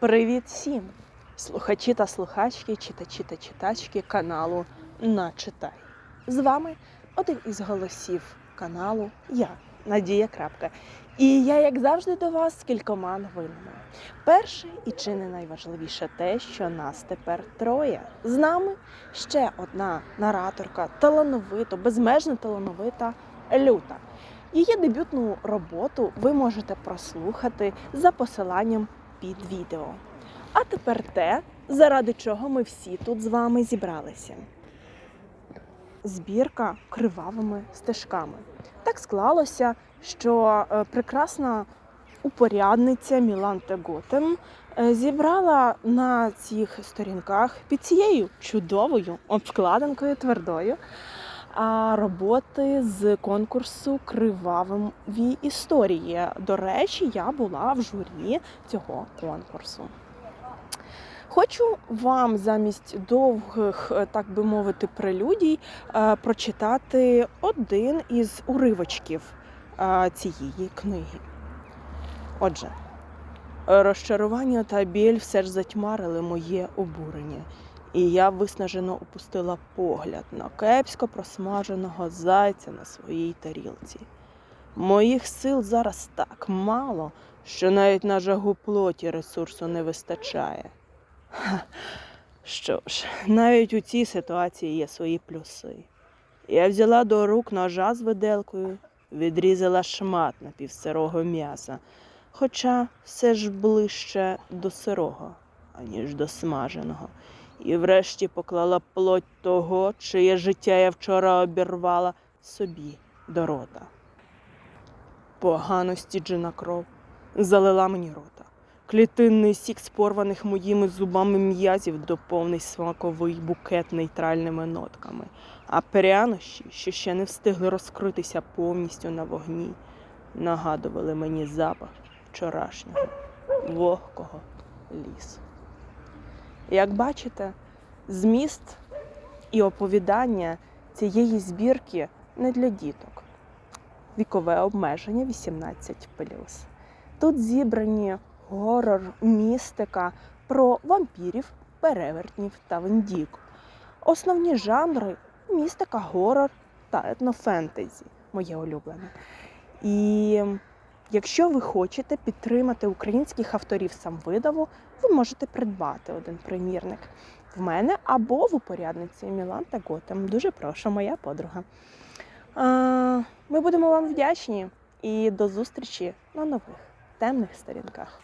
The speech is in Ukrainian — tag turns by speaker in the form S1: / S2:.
S1: Привіт всім! Слухачі та слухачки, читачі та читачки каналу Начитай. З вами один із голосів каналу Я, Надія Крапка. І я, як завжди, до вас з кількома новинами. Перше і чи не найважливіше те, що нас тепер троє. З нами ще одна нараторка, талановито, безмежно талановита Люта. Її дебютну роботу ви можете прослухати за посиланням під відео. А тепер те, заради чого ми всі тут з вами зібралися. Збірка кривавими стежками. Так склалося, що е, прекрасна упорядниця Міланте Готем е, зібрала на цих сторінках під цією чудовою обкладинкою твердою роботи з конкурсу Криваві історії. До речі, я була в журі цього конкурсу. Хочу вам замість довгих, е, так би мовити, прелюдій е, прочитати один із уривочків е, цієї книги. Отже, розчарування та біль все ж затьмарили моє обурення, і я виснажено опустила погляд на кепсько просмаженого зайця на своїй тарілці. Моїх сил зараз так мало, що навіть на жагу плоті ресурсу не вистачає. Ха, Що ж, навіть у цій ситуації є свої плюси. Я взяла до рук ножа з виделкою, відрізала шмат напівсирого м'яса, хоча все ж ближче до сирого, аніж до смаженого, і врешті поклала плоть того, чиє життя я вчора обірвала собі до рота. Погано стіджена кров залила мені рота. Клітинний сік з порваних моїми зубами м'язів доповнив смаковий букет нейтральними нотками, а прянощі, що ще не встигли розкритися повністю на вогні, нагадували мені запах вчорашнього вогкого лісу. Як бачите, зміст і оповідання цієї збірки не для діток. Вікове обмеження 18 Тут зібрані горор, містика про вампірів, перевертнів та вендік. Основні жанри містика, горор та етнофентезі, моє улюблене. І якщо ви хочете підтримати українських авторів самвидаву, ви можете придбати один примірник в мене або в упорядниці Мілан та Готем. Дуже прошу, моя подруга. Ми будемо вам вдячні і до зустрічі на нових темних сторінках.